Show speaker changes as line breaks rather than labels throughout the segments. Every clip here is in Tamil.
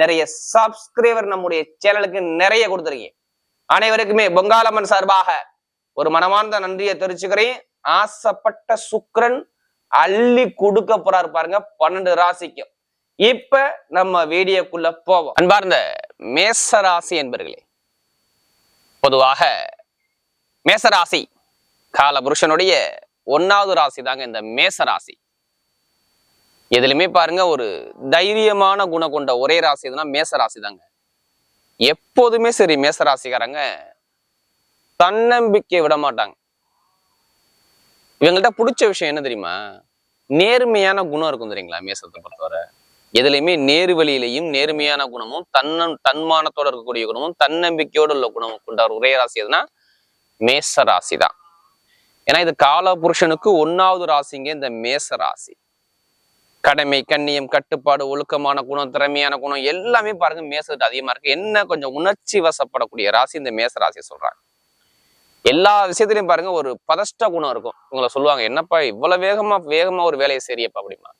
நிறைய சப்ஸ்கிரைபர் நம்முடைய சேனலுக்கு நிறைய கொடுத்துருக்கீங்க. அனைவருக்குமே பொங்காலம்மன் சார்பாக ஒரு மனமார்ந்த நன்றியை தெரிவிச்சுக்கிறேன். ஆசைப்பட்ட சுக்கரன் அள்ளி கொடுக்க போறாரு பாருங்க பன்னெண்டு ராசிக்கும். இப்ப நம்ம வீடியோக்குள்ள போவோம். அன்பார்ந்த மேச ராசி என்பர்களே பொதுவாக மேசராசி கால புருஷனுடைய ஒன்னாவது ராசி தாங்க இந்த மேசராசி. எதுலையுமே பாருங்க ஒரு தைரியமான குணம் கொண்ட ஒரே ராசி எதுனா மேச ராசி தாங்க எப்போதுமே சரி மேச ராசிக்காரங்க தன்னம்பிக்கை விட மாட்டாங்க. இவங்கள்ட்ட பிடிச்ச விஷயம் என்ன தெரியுமா? நேர்மையான குணம் இருக்கும் தெரியுங்களா மேசத்தை பொறுத்தவரை? எதுலையுமே நேரு வழியிலையும் நேர்மையான குணமும் தன்ன தன்மானத்தோட இருக்கக்கூடிய குணமும் தன்னம்பிக்கையோடு உள்ள குணமும் கொண்ட ஒரே ராசி எதுனா மேச ராசி தான் ஏன்னா இது கால புருஷனுக்கு ஒன்னாவது ராசிங்க இந்த மேச ராசி. கடமை கண்ணியம் கட்டுப்பாடு ஒழுக்கமான குணம் திறமையான குணம் எல்லாமே பாருங்க மேசத்துக்கு அதிகமா இருக்கு. என்ன கொஞ்சம் உணர்ச்சி வசப்படக்கூடிய ராசி? இந்த மேச ராசியை சொல்றாங்க. எல்லா விஷயத்திலையும் பாருங்க ஒரு பதஷ்ட குணம் இருக்கும். இவங்களை சொல்லுவாங்க என்னப்பா இவ்வளவு வேகமா வேகமா ஒரு வேலையை சரியப்பா அப்படிமா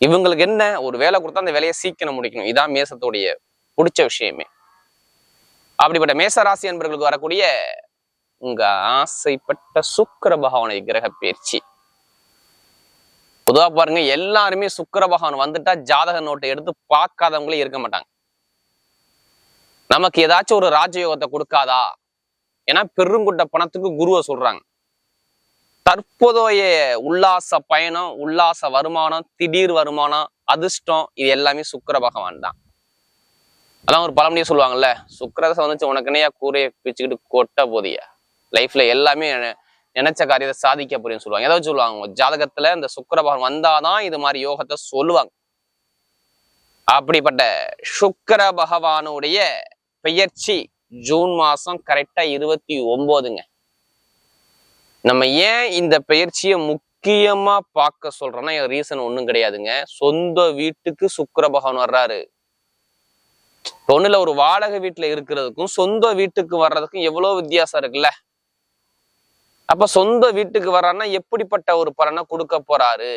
இவங்களுக்கு என்ன? ஒரு வேலை கொடுத்தா அந்த வேலையை சீக்கிரம் முடிக்கணும். இதான் மேசத்துடைய பிடிச்ச விஷயமே. அப்படிப்பட்ட மேச ராசி என்பவர்களுக்கு வரக்கூடிய உங்க ஆசைப்பட்ட சுக்கர பகவானை கிரக பயிற்சி. பொதுவா பாருங்க எல்லாருமே சுக்கர பகவான் வந்துட்டா ஜாதக நோட்டை எடுத்து பார்க்காதவங்களே இருக்க மாட்டாங்க. நமக்கு ஏதாச்சும் ஒரு ராஜயோகத்தை கொடுக்காதா? ஏன்னா பெருங்குட்ட பணத்துக்கு குருவை சொல்றாங்க. தற்போதைய உல்லாச பயணம் உல்லாச வருமானம் திடீர் வருமானம் அதிர்ஷ்டம் இது எல்லாமே சுக்கிர பகவான் தான். அதான் ஒரு பழமொழியே சொல்லுவாங்கல்ல சுக்கிரதசை வந்துச்சு உனக்கு என்னையா கூரையை பிச்சுக்கிட்டு கொட்ட போதியா. லைஃப்ல எல்லாமே நினைச்ச காரியத்தை சாதிக்க புரியும் சொல்லுவாங்க. ஏதாவது சொல்லுவாங்க. ஜாதகத்துல இந்த சுக்கரபகவான் வந்தாதான் இது மாதிரி யோகத்தை சொல்லுவாங்க. அப்படிப்பட்ட சுக்கர பகவானுடைய பெயர்ச்சி ஜூன் மாசம் கரெக்டா இருபத்தி ஒன்பதுங்க நம்ம ஏன் இந்த பெயர்ச்சியை முக்கியமா பார்க்க சொல்றோம்னா ரீசன் ஒண்ணும் கிடையாதுங்க. சொந்த வீட்டுக்கு சுக்கர பகவான் வர்றாரு. ஒண்ணுல ஒரு வாடகை வீட்டுல இருக்கிறதுக்கும் சொந்த வீட்டுக்கு வர்றதுக்கும் எவ்வளவு வித்தியாசம் இருக்குல்ல? அப்ப சொந்த வீட்டுக்கு வர்றாருன்னா எப்படிப்பட்ட ஒரு பலனை கொடுக்க போறாரு?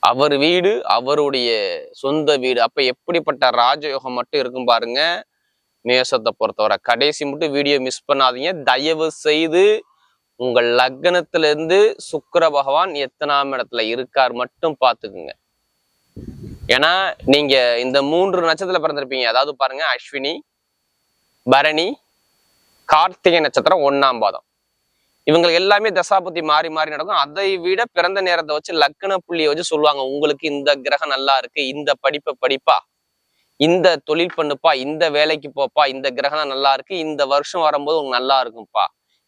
அவர் வீடு அவருடைய சொந்த வீடு. அப்ப எப்படிப்பட்ட ராஜயோகம் மட்டும் இருக்கும் பாருங்க. மேசத்தை பொறுத்தவரை. கடைசி மட்டும் வீடியோ மிஸ் பண்ணாதீங்க. தயவு செய்து உங்கள் லக்னத்துல இருந்து சுக்கிர பகவான் எத்தனாம் இடத்துல இருக்கார் மட்டும் பார்த்துக்குங்க. ஏன்னா நீங்க இந்த மூன்று நட்சத்திரத்துல பிறந்திருப்பீங்க. அதாவது பாருங்க அஸ்வினி பரணி கார்த்திகை நட்சத்திரம் ஒன்னாம் பாதம். இவங்களுக்கு எல்லாமே தசாபுத்தி மாறி மாறி நடக்கும். அதை விட பிறந்த நேரத்தை வச்சு லக்ன புள்ளியை வச்சு சொல்லுவாங்க. உங்களுக்கு இந்த கிரகம் நல்லா இருக்கு இந்த படிப்பை படிப்பா இந்த தொழில் பண்ணுப்பா இந்த வேலைக்கு போப்பா இந்த கிரகம் நல்லா இருக்கு இந்த வருஷம் வரும்போது உனக்கு நல்லா இருக்கும்ப்பா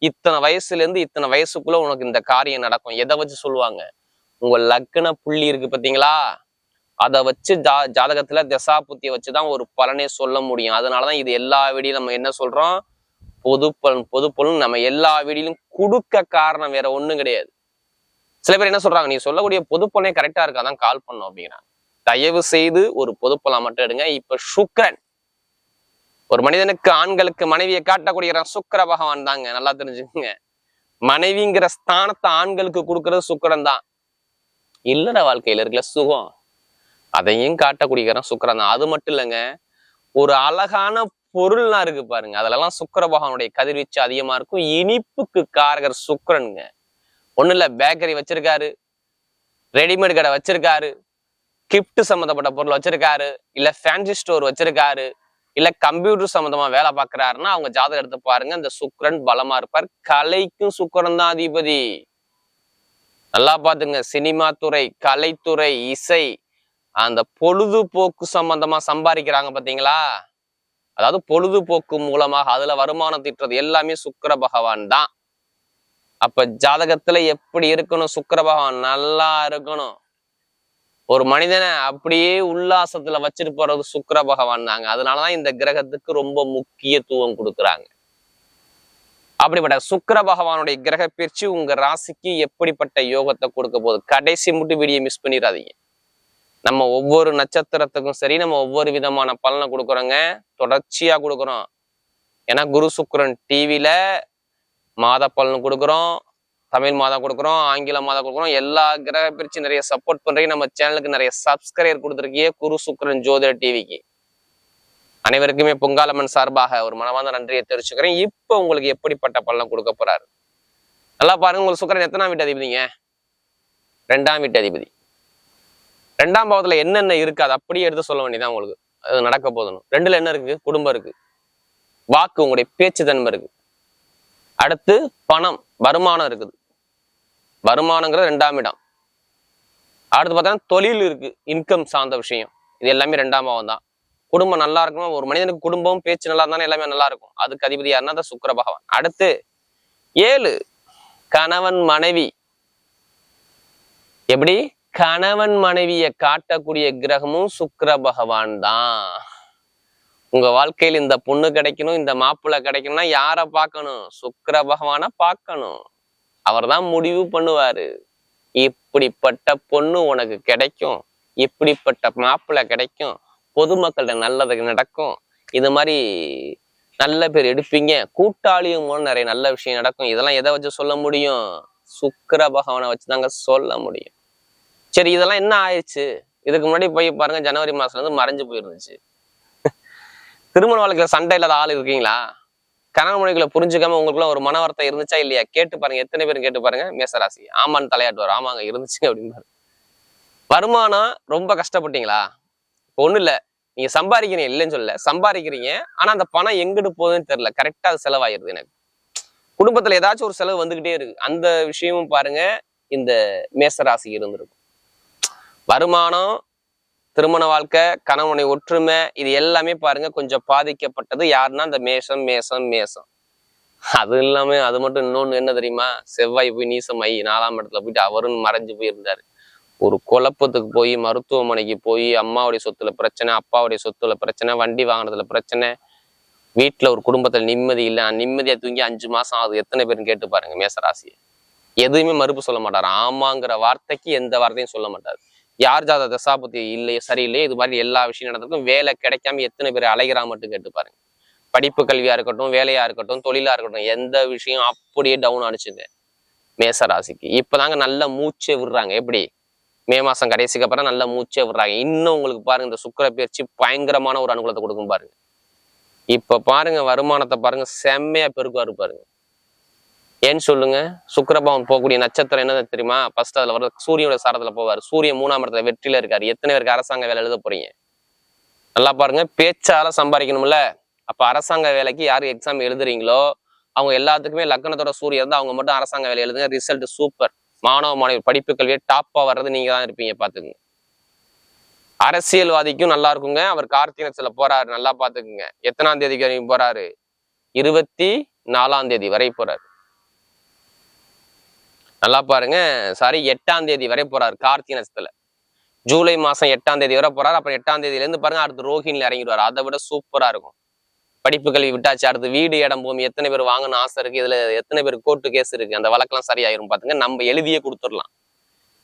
இத்தனை வயசுல இருந்து இத்தனை வயசுக்குள்ள உனக்கு இந்த காரியம் நடக்கும். எதை வச்சு சொல்லுவாங்க? உங்க லக்ன புள்ளி இருக்கு பாத்தீங்களா அதை வச்சு ஜா ஜாதகத்துல தசா புத்தியை வச்சுதான் ஒரு பலனே சொல்ல முடியும். அதனாலதான் இது எல்லா வீடியும் நம்ம என்ன சொல்றோம்? பொது பலன் பொது பலன் நம்ம எல்லா வீடியிலும் கொடுக்க காரணம் வேற ஒண்ணும் கிடையாது. சில பேர் என்ன சொல்றாங்க நீ சொல்லக்கூடிய பொது பலனே கரெக்டா இருக்காதான் கால் பண்ணும் அப்படிங்கிறாங்க. தயவு செய்து ஒரு பொது பலன் மட்டும் எடுங்க. இப்ப சுக்கரன் ஒரு மனிதனுக்கு ஆண்களுக்கு மனைவியை காட்டக்கூடிய சுக்கர பகவான் தாங்க நல்லா தெரிஞ்சுக்கோங்க. மனைவிங்கிற ஸ்தானத்தை ஆண்களுக்கு கொடுக்கறது சுக்கரன் தான். இல்லற வாழ்க்கையில இருக்கல சுகம். அதையும் காட்டக்கூடிய சுக்கரன் தான். அது மட்டும் இல்லைங்க ஒரு அழகான பொருள்லாம் இருக்கு பாருங்க. அதுலலாம் சுக்கர பகவானுடைய கதிர்வீச்சு அதிகமா இருக்கும். இனிப்புக்கு காரகர் சுக்கரனுங்க. ஒண்ணு இல்ல பேக்கரி வச்சிருக்காரு. ரெடிமேட் கடை வச்சிருக்காரு. கிஃப்ட் சம்மந்தப்பட்ட பொருள் வச்சிருக்காரு. இல்ல ஃபேன்சி ஸ்டோர் வச்சிருக்காரு. இல்ல கம்ப்யூட்டர் சம்மந்தமா வேலை பாக்குறாருன்னா அவங்க ஜாதகம் எடுத்து பாருங்க. இந்த சுக்கரன் பலமா இருப்பார். கலைக்கும் சுக்கரன் தான் அதிபதி. நல்லா பாத்துங்க சினிமா துறை கலைத்துறை இசை அந்த பொழுதுபோக்கு சம்பந்தமா சம்பாதிக்கிறாங்க பாத்தீங்களா? அதாவது பொழுதுபோக்கு மூலமாக அதுல வருமானம் திட்டுறது எல்லாமே சுக்கர பகவான் தான். அப்ப ஜாதகத்துல எப்படி இருக்கணும்? சுக்கர பகவான் நல்லா இருக்கணும். ஒரு மனிதனை அப்படியே உல்லாசத்துல வச்சுட்டு போறது சுக்கர பகவான் தாங்க. அதனாலதான் இந்த கிரகத்துக்கு ரொம்ப முக்கியத்துவம் கொடுக்குறாங்க. அப்படிப்பட்ட சுக்கர பகவானுடைய கிரக பயிற்சி உங்க ராசிக்கு எப்படிப்பட்ட யோகத்தை கொடுக்க போகுது? கடைசி மட்டும் வீடியோ மிஸ் பண்ணிடாதீங்க. நம்ம ஒவ்வொரு நட்சத்திரத்துக்கும் சரி நம்ம ஒவ்வொரு விதமான பலனை கொடுக்குறோங்க. தொடர்ச்சியா கொடுக்குறோம். ஏன்னா குரு சுக்கரன் டிவியில மாத பலன் கொடுக்குறோம். தமிழ் மாதம் கொடுக்குறோம். ஆங்கில மாதம் கொடுக்குறோம். எல்லா கிரக பிரிச்சு நிறைய சப்போர்ட் பண்றீங்க நம்ம சேனலுக்கு நிறைய சப்ஸ்கிரைபர் கொடுத்துருக்கியே குரு சுக்கரன் ஜோதிட டிவிக்கு அனைவருக்குமே பொங்காலம்மன் சார்பாக ஒரு மனமார்ந்த நன்றியை தெரிவிச்சுக்கிறேன். இப்போ உங்களுக்கு எப்படிப்பட்ட பலன் கொடுக்க போறாரு? நல்லா பாருங்க உங்களுக்கு சுக்கரன் எத்தனாம் வீட்டு அதிபதிங்க? ரெண்டாம் வீட்டு அதிபதி. ரெண்டாம் பாவத்துல என்னென்ன இருக்கு அதை அப்படியே எடுத்து சொல்ல வேண்டியதான் உங்களுக்கு. அது நடக்க போதணும் ரெண்டுல என்ன இருக்கு? குடும்பம் இருக்கு. வாக்கு உங்களுடைய பேச்சு தன்மை இருக்கு. அடுத்து பணம் வருமானம் இருக்குது. வருமானங்கிறது ரெண்டாம் இடம். அடுத்து பார்த்தா தொழில் இருக்கு இன்கம் சார்ந்த விஷயம். இது எல்லாமே ரெண்டாம் பாவம் தான். குடும்பம் நல்லா இருக்கணும் ஒரு மனிதனுக்கு குடும்பம் பேச்சு நல்லா இருந்தாலும் எல்லாமே நல்லா இருக்கும். அதுக்கு அதிபதி யாருன்னா அந்த பகவான். அடுத்து ஏழு கணவன் மனைவி. எப்படி? கணவன் மனைவியை காட்டக்கூடிய கிரகமும் சுக்கர பகவான் தான். உங்க வாழ்க்கையில் இந்த பொண்ணு கிடைக்கணும் இந்த மாப்பிள்ளை கிடைக்கணும்னா யாரை பார்க்கணும்? சுக்கர பகவானை பார்க்கணும். அவர்தான் முடிவு பண்ணுவாரு. இப்படிப்பட்ட பொண்ணு உனக்கு கிடைக்கும். இப்படிப்பட்ட மாப்பிள்ளை கிடைக்கும். பொதுமக்கள்கிட்ட நல்லது நடக்கும். இது மாதிரி நல்ல பேர் எடுப்பீங்க. கூட்டாளியும் மூலம் நிறைய நல்ல விஷயம் நடக்கும். இதெல்லாம் எதை வச்சு சொல்ல முடியும்? சுக்கர பகவானை வச்சுதாங்க சொல்ல முடியும். சரி இதெல்லாம் என்ன ஆயிடுச்சு? இதுக்கு முன்னாடி போய் பாருங்க ஜனவரி மாசத்துல இருந்து மறைஞ்சு போயிருந்துச்சு. திருமண வாழ்க்கையில சண்டை இல்லாத ஆள் இருக்கீங்களா? கணவன் மொழிகளை புரிஞ்சுக்காம உங்களுக்குள்ள ஒரு மன இருந்துச்சா இல்லையா? கேட்டு பாருங்க எத்தனை பேரும் கேட்டு பாருங்க. மேசராசி ஆமான்னு தலையாட்டுவார். ஆமாங்க இருந்துச்சுங்க அப்படின்னு வருமானம் ரொம்ப கஷ்டப்பட்டீங்களா? இப்போ இல்லை இல்ல. நீங்க சம்பாதிக்கிறீங்க இல்லைன்னு சொல்லல. சம்பாதிக்கிறீங்க. ஆனா அந்த பணம் எங்கிட்டு போகுதுன்னு தெரியல. கரெக்டா அது செலவாயிருது எனக்கு. குடும்பத்துல ஏதாச்சும் ஒரு செலவு வந்துகிட்டே இருக்கு. அந்த விஷயமும் பாருங்க இந்த மேசராசி இருந்திருக்கும். வருமானம் திருமண வாழ்க்கை கணவனை ஒற்றுமை இது எல்லாமே பாருங்க கொஞ்சம் பாதிக்கப்பட்டது யாருன்னா இந்த மேஷம் மேஷம் மேஷம். அது இல்லாம அது மட்டும் இன்னொன்று என்ன தெரியுமா? செவ்வாய் போய் நீசம் ஐ நாலாம் இடத்துல போயிட்டு அவரும் மறைஞ்சு போயிருந்தாரு. ஒரு குழப்பத்துக்கு போய் மருத்துவமனைக்கு போய் அம்மாவுடைய சொத்துல பிரச்சனை அப்பாவுடைய சொத்துல பிரச்சனை வண்டி வாங்கினதுல பிரச்சனை வீட்டுல ஒரு குடும்பத்துல நிம்மதி இல்லை நிம்மதியா தூங்கி அஞ்சு மாசம் ஆகுது. எத்தனை பேரும் கேட்டு பாருங்க மேசராசியை. எதுவுமே மறுப்பு சொல்ல மாட்டார். ஆமாங்கிற வார்த்தைக்கு எந்த வார்த்தையும் சொல்ல மாட்டார். யார் ஜாத தசாபதி இல்லையோ சரியில்லையோ இது மாதிரி எல்லா விஷயம் நடந்திருக்கும். வேலை கிடைக்காம எத்தனை பேர் அலைகிறா மட்டும் கேட்டு பாருங்க. படிப்பு கல்வியா இருக்கட்டும் வேலையா இருக்கட்டும் தொழிலா இருக்கட்டும் எந்த விஷயம் அப்படியே டவுன் அடிச்சுங்க மேச ராசிக்கு. இப்பதாங்க நல்ல மூச்சே விடுறாங்க. எப்படி? மே மாசம் கடைசிக்கு அப்புறம் நல்ல மூச்சே விடுறாங்க. இன்னும் உங்களுக்கு பாருங்க இந்த சுக்கர பயிற்சி பயங்கரமான ஒரு அனுகூலத்தை கொடுக்கும் பாருங்க. இப்ப பாருங்க வருமானத்தை பாருங்க செம்மையா பெருக்குவாரு பாருங்க. ஏன்னு சொல்லுங்க? சுக்கரபவன் போகக்கூடிய நட்சத்திரம் என்னது தெரியுமா? ஃபர்ஸ்ட் அதுல வர சூரியனோட சாரத்துல போவார். சூரியன் மூணாம் இடத்துல வெற்றியில இருக்காரு. எத்தனை பேருக்கு அரசாங்க வேலை எழுத போறீங்க? நல்லா பாருங்க. பேச்சால சம்பாதிக்கணும்ல. அப்ப அரசாங்க வேலைக்கு யாரு எக்ஸாம் எழுதுறீங்களோ அவங்க எல்லாத்துக்குமே லக்னத்தோட சூரியன் இருந்தா அவங்க மட்டும் அரசாங்க வேலை எழுதுங்க. ரிசல்ட் சூப்பர் மாணவ மாணவி படிப்பு கல்வியை டாப்பா வர்றது நீங்க தான் இருப்பீங்க பாத்துக்குங்க அரசியல்வாதிக்கும் நல்லா இருக்குங்க. அவர் கார்த்திகத்துல போறாரு நல்லா பாத்துக்குங்க எத்தனாம் தேதிக்கு வரைக்கும் போறாரு? இருபத்தி நாலாம் தேதி வரை போறாரு. நல்லா பாருங்க. சாரி எட்டாம் தேதி வரை போறாரு கார்த்திகை நட்சத்திரத்துல. ஜூலை மாசம் எட்டாம் தேதி வரை போறாரு. அப்புறம் எட்டாம் தேதியில இருந்து பாருங்க அடுத்து ரோஹிணில இறங்கிடுவாரு. அதை விட சூப்பரா இருக்கும். படிப்பு கல்வி விட்டாச்சு அடுத்து வீடு இடம் பூமி எத்தனை பேர் வாங்கணும் ஆசை இருக்கு. இதுல எத்தனை பேர் கோர்ட்டு கேஸ் இருக்கு. அந்த வழக்கெல்லாம் சரியாயிரும் பாத்துங்க. நம்ம எழுதியே கொடுத்துடலாம்.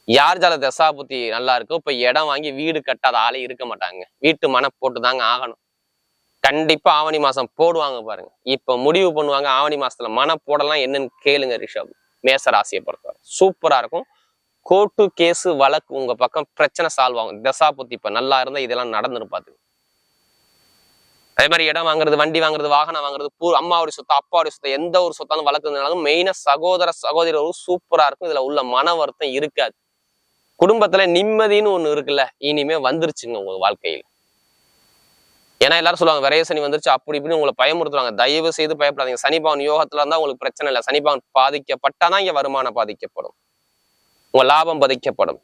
யார் ஜால தசாபுத்தி நல்லா இருக்கோ இப்ப இடம் வாங்கி வீடு கட்டாத ஆளே இருக்க மாட்டாங்க. வீட்டு மன போட்டு தாங்க ஆகணும். கண்டிப்பா ஆவணி மாசம் போடுவாங்க பாருங்க. இப்ப முடிவு பண்ணுவாங்க ஆவணி மாசத்துல மன போடலாம் என்னன்னு கேளுங்க ரிஷப். மேச ராசியை பொறுத்தவரை. சூப்பரா இருக்கும். கோர்ட்டு கேஸு வழக்கு உங்க பக்கம் பிரச்சனை சால்வ் ஆகும். தசா புத்தி இப்ப நல்லா இருந்தா இதெல்லாம் நடந்துரும் அதே மாதிரி இடம் வாங்குறது வண்டி வாங்குறது வாகனம் வாங்குறது பூ அம்மாவுடைய சொத்து அப்பாவுடைய சொத்து எந்த ஒரு சொத்தாலும் வளர்க்குறதுனாலும் மெயினா சகோதர சகோதரரும் சூப்பரா இருக்கும். இதுல உள்ள மன வருத்தம் இருக்காது. குடும்பத்துல நிம்மதின்னு ஒண்ணு இருக்குல்ல இனிமே வந்துருச்சுங்க உங்க வாழ்க்கையில. ஏன்னா எல்லாரும் சொல்லுவாங்க விரைய சனி வந்துருச்சு அப்படி இப்படின்னு உங்களை பயமுறுத்துவாங்க தயவு செய்து பயப்படாதீங்க. சனிபவன் யோகத்துல இருந்தா உங்களுக்கு பிரச்சனை இல்லை. சனிபவன் பாதிக்கப்பட்டாதான் இங்க வருமானம் பாதிக்கப்படும். உங்க லாபம் பாதிக்கப்படும்.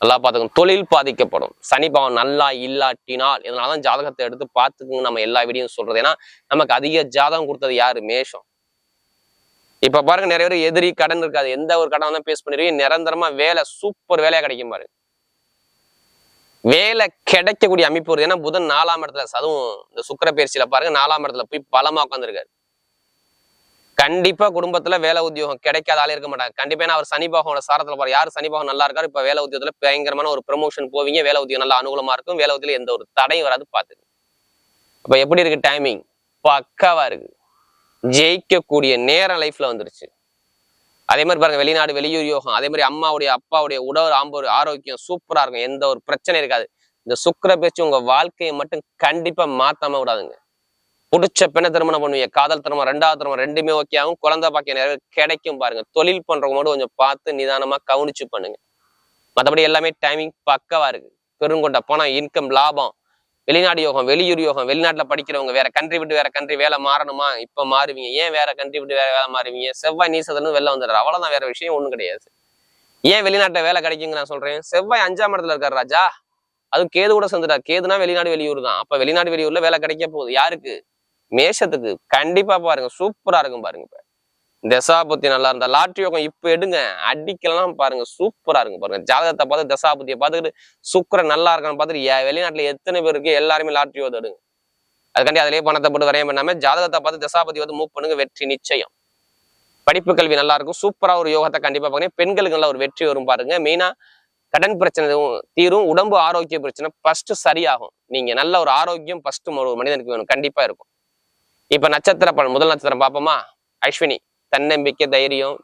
நல்லா பார்த்துக்கணும். தொழில் பாதிக்கப்படும். சனிபவன் நல்லா இல்லாட்டினால் இதனாலதான் ஜாதகத்தை எடுத்து பார்த்துக்குங்க. நம்ம எல்லா வீடியும் சொல்றது. ஏன்னா நமக்கு அதிக ஜாதகம் கொடுத்தது யாரு? மேஷம். இப்ப பாருங்க நிறைய பேர் எதிரி கடன் இருக்காது. எந்த ஒரு கடன் தான் பேஸ் பண்ணிருவீங்க நிரந்தரமா வேலை சூப்பர் வேலையா கிடைக்கும் பாருங்க வேலை கிடைக்கக்கூடிய அமைப்பு வருது. ஏன்னா புதன் நாலாம் இடத்துல அதுவும் இந்த சுக்கர பயிற்சியில பாருங்க நாலாம் இடத்துல போய் பலமா உட்காந்துருக்காரு கண்டிப்பா குடும்பத்துல வேலை உத்தியோகம் கிடைக்காத ஆளே இருக்க மாட்டாங்க. கண்டிப்பா ஏன்னா அவர் சனி சாரத்துல பாரு யார் சனிபாகம் நல்லா இருக்காரு இப்ப வேலை உத்தியோகத்துல பயங்கரமான ஒரு ப்ரமோஷன் போவீங்க. வேலை உத்தியோகம் நல்லா அனுகூலமா இருக்கும். வேலை உத்தியில எந்த ஒரு தடையும் வராது பாத்துக்கு அப்ப எப்படி இருக்கு டைமிங் பக்காவா இருக்கு. ஜெயிக்கக்கூடிய நேரம் லைஃப்ல வந்துருச்சு. அதே மாதிரி பாருங்க வெளிநாடு வெளியூர் யோகம் அதே மாதிரி அம்மாவுடைய அப்பாவுடைய உடல் ஆம்பு ஆரோக்கியம் சூப்பரா இருக்கும். எந்த ஒரு பிரச்சனை இருக்காது. இந்த சுக்கர பேச்சு உங்க வாழ்க்கையை மட்டும் கண்டிப்பா மாத்தாம விடாதுங்க. பிடிச்ச பெண்ணை திருமணம் பண்ணுவீங்க. காதல் திருமணம் ரெண்டாவது திருமணம் ரெண்டுமே ஓகே ஆகும். குழந்தை பாக்கிய நிறைய கிடைக்கும் பாருங்க. தொழில் பண்றவங்க மட்டும் கொஞ்சம் பார்த்து நிதானமா கவனிச்சு பண்ணுங்க. மற்றபடி எல்லாமே டைமிங் பக்கவா இருக்கு. பெருங்கொண்ட பணம் இன்கம் லாபம். வெளிநாடு யோகம் வெளியூர் யோகம் வெளிநாட்டில் படிக்கிறவங்க வேற கண்ட்ரி விட்டு வேற கண்ட்ரி வேலை மாறணுமா? இப்போ மாறுவீங்க. ஏன் வேற கண்ட்ரி விட்டு வேற வேலை மாறுவீங்க? செவ்வாய் நீசத்துல வெளில வந்துடுறாரு. அவ்வளோதான் வேற விஷயம் ஒன்றும் கிடையாது. ஏன் வெளிநாட்டில் வேலை கிடைக்குங்க நான் சொல்றேன். செவ்வாய் அஞ்சாம் இடத்துல இருக்கார் ராஜா. அதுவும் கேது கூட சேர்ந்துட்டார் கேதுனா வெளிநாடு வெளியூர் தான். அப்போ வெளிநாடு வெளியூர்ல வேலை கிடைக்க போகுது. யாருக்கு? மேஷத்துக்கு. கண்டிப்பா பாருங்க. சூப்பரா இருக்கும் பாருங்க இப்ப. தசாபுத்தி நல்லா இருந்தா லாட்ரி யோகம் இப்ப எடுங்க. அடிக்கலாம் பாருங்க சூப்பரா இருக்கும் பாருங்க. ஜாதகத்தை பார்த்து தசாபுத்தியை பார்த்துக்கிட்டு சுக்கரன் நல்லா இருக்கான்னு பார்த்துட்டு வெளிநாட்டுல எத்தனை பேர் இருக்கு எல்லாருமே லாட்ரி யோகம் எடுங்க. அதுக்காண்டி அதிலேயே பணத்தை போட்டு வரையம் பண்ணாம ஜாதகத்தை பார்த்து தசாபதி வந்து மூவ் பண்ணுங்க வெற்றி நிச்சயம். படிப்பு கல்வி நல்லா இருக்கும் சூப்பரா ஒரு யோகத்தை கண்டிப்பா பாருங்க பெண்களுக்கு நல்ல ஒரு வெற்றி வரும் பாருங்க. மெயினா கடன் பிரச்சனை தீரும் உடம்பு ஆரோக்கிய பிரச்சனை ஃபர்ஸ்ட் சரியாகும். நீங்க நல்ல ஒரு ஆரோக்கியம் ஃபர்ஸ்ட் ஒரு மனிதனுக்கு வேணும் கண்டிப்பா இருக்கும். இப்ப நட்சத்திர பலன் முதல் நட்சத்திரம் பார்ப்போமா? அஸ்வினி. தன்னம்பிக்கை தைரியம்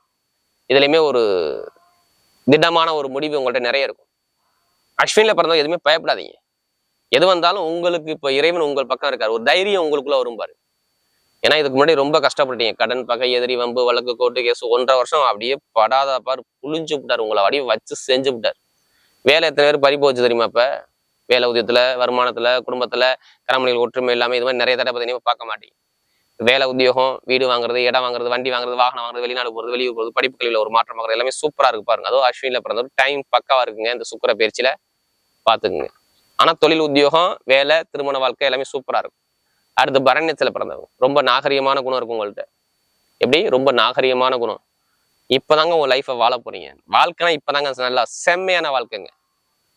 இதுலையுமே ஒரு திடமான ஒரு முடிவு உங்கள்ட்ட நிறைய இருக்கும். அஸ்வினில் பிறந்தவங்க எதுவுமே பயப்படாதீங்க. எது வந்தாலும் உங்களுக்கு இப்ப இறைவன் உங்கள் பக்கம் இருக்காரு. ஒரு தைரியம் உங்களுக்குள்ள வரும் பாரு. ஏன்னா இதுக்கு முன்னாடி ரொம்ப கஷ்டப்பட்டீங்க கடன் பகை எதிரி வம்பு வழக்கு கோட்டு கேஸ் ஒன்றரை வருஷம் அப்படியே படாத பார். புளிஞ்சு விட்டார். உங்களை அப்படியே வச்சு செஞ்சு விட்டார். வேலை எத்தனை பேர் பறி போச்சு தெரியுமா இப்போ? வேலை உதயத்துல வருமானத்துல குடும்பத்துல கரமணிகள் ஒற்றுமை இல்லாமல் இது மாதிரி நிறைய தடை பார்த்தீங்கன்னா பார்க்க மாட்டீங்க. வேலை உத்தியோகம் வீடு வாங்குறது இடம் வாங்குறது வண்டி வாங்குறது வாகனம் வாங்குறது வெளிநாடு போறது வெளியூர் போறது படிப்பு கல்வியில் ஒரு மாற்றம் ஆகுறது எல்லாமே சூப்பரா இருக்கு பாருங்க. அதுவும் அஸ்வினில பிறந்த டைம் பக்கவா இருக்குங்க. இந்த சுக்கர பயிற்சியில பாத்துக்குங்க ஆனா தொழில் உத்தியோகம் வேலை திருமண வாழ்க்கை எல்லாமே சூப்பரா இருக்கும். அடுத்து பரண்யத்துல பிறந்தவங்க. ரொம்ப நாகரிகமான குணம் இருக்கும் உங்கள்ட்ட. எப்படி? ரொம்ப நாகரிகமான குணம். இப்பதாங்க உங்க லைஃப்பை வாழ போறீங்க. வாழ்க்கைனா இப்பதாங்க நல்லா செம்மையான வாழ்க்கைங்க.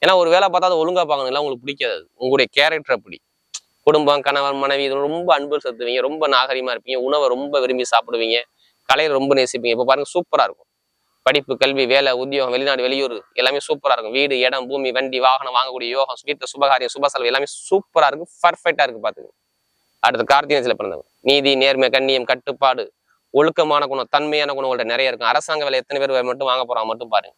ஏன்னா ஒரு வேலை பார்த்தா அது ஒழுங்கா பார்க்கணும் உங்களுக்கு பிடிக்காது. உங்களுடைய கேரக்டர் அப்படி. குடும்பம் கணவன் மனைவி இது ரொம்ப அன்பு செலுத்துவீங்க. ரொம்ப நாகரிகமா இருப்பீங்க. உணவை ரொம்ப விரும்பி சாப்பிடுவீங்க. கலையை ரொம்ப நேசிப்பீங்க. இப்போ பாருங்க சூப்பரா இருக்கும். படிப்பு கல்வி வேலை உத்தியோகம் வெளிநாடு வெளியூர் எல்லாமே சூப்பரா இருக்கும். வீடு இடம் பூமி வண்டி வாகனம் வாங்கக்கூடிய யோகம் வீட்டில் சுபகாரியம் சுப செலவு எல்லாமே சூப்பரா இருக்கு பர்ஃபெக்டா இருக்கு பார்த்துங்க அடுத்து கார்த்திகை பிறந்தவங்க. நீதி நேர்மை கண்ணியம் கட்டுப்பாடு ஒழுக்கமான குணம் தன்மையான குணம் நிறைய இருக்கும். அரசாங்க வேலை எத்தனை பேர் மட்டும் வாங்க போகிறாங்க மட்டும் பாருங்க.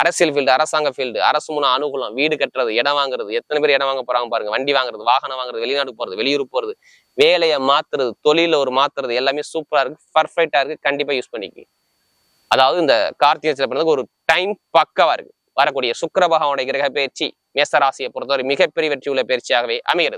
அரசியல் ஃபீல்டு அரசாங்க ஃபீல்டு அரசு மூலம் அனுகூலம் வீடு கட்டுறது இடம் வாங்குறது எத்தனை பேர் இடம் வாங்க போறாங்க பாருங்க. வண்டி வாங்குறது வாகனம் வாங்குறது வெளிநாடு போறது வெளியூர் போறது வேலையை மாத்துறது தொழில ஒரு மாத்துறது எல்லாமே சூப்பரா இருக்கு பர்ஃபெக்டா இருக்கு கண்டிப்பா யூஸ் பண்ணிக்கி அதாவது இந்த கார்த்திகை பிறந்ததுக்கு ஒரு டைம் பக்கவா இருக்கு. வரக்கூடிய சுக்கிர பகவானுடைய கிரக பயிற்சி மேசராசியை பொறுத்தவரை மிகப்பெரிய வெற்றி உள்ள பயிற்சியாகவே அமைகிறது.